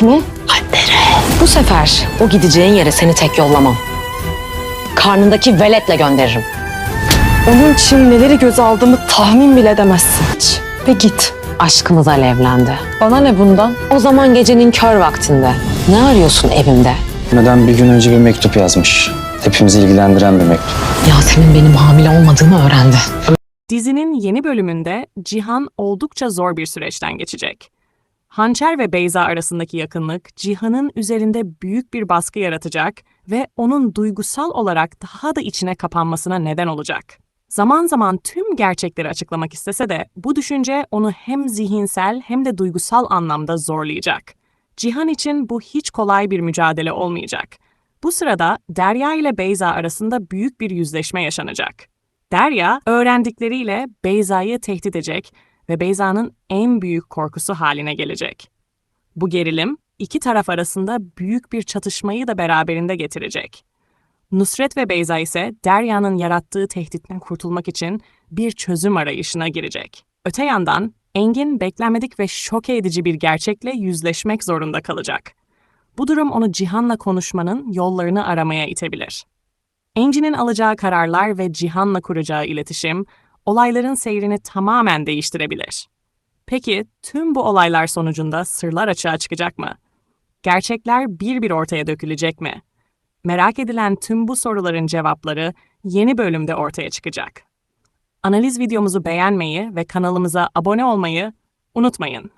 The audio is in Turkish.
Kimi? Bu sefer o gideceğin yere seni tek yollamam. Karnındaki veletle gönderirim. Onun için neleri göze aldığımı tahmin bile edemezsin. Hiç. Ve git. Aşkımız alevlendi. Bana ne bundan? O zaman gecenin kör vaktinde ne arıyorsun evimde? Neden bir gün önce bir mektup yazmış. Hepimizi ilgilendiren bir mektup. Yasemin benim hamile olmadığımı öğrendi. Dizinin yeni bölümünde Cihan oldukça zor bir süreçten geçecek. Hançer ve Beyza arasındaki yakınlık Cihan'ın üzerinde büyük bir baskı yaratacak ve onun duygusal olarak daha da içine kapanmasına neden olacak. Zaman zaman tüm gerçekleri açıklamak istese de bu düşünce onu hem zihinsel hem de duygusal anlamda zorlayacak. Cihan için bu hiç kolay bir mücadele olmayacak. Bu sırada Derya ile Beyza arasında büyük bir yüzleşme yaşanacak. Derya öğrendikleriyle Beyza'yı tehdit edecek ve Beyza'nın en büyük korkusu haline gelecek. Bu gerilim iki taraf arasında büyük bir çatışmayı da beraberinde getirecek. Nusret ve Beyza ise Derya'nın yarattığı tehditten kurtulmak için bir çözüm arayışına girecek. Öte yandan Engin beklenmedik ve şok edici bir gerçekle yüzleşmek zorunda kalacak. Bu durum onu Cihan'la konuşmanın yollarını aramaya itebilir. Engin'in alacağı kararlar ve Cihan'la kuracağı iletişim olayların seyrini tamamen değiştirebilir. Peki tüm bu olaylar sonucunda sırlar açığa çıkacak mı? Gerçekler bir bir ortaya dökülecek mi? Merak edilen tüm bu soruların cevapları yeni bölümde ortaya çıkacak. Analiz videomuzu beğenmeyi ve kanalımıza abone olmayı unutmayın.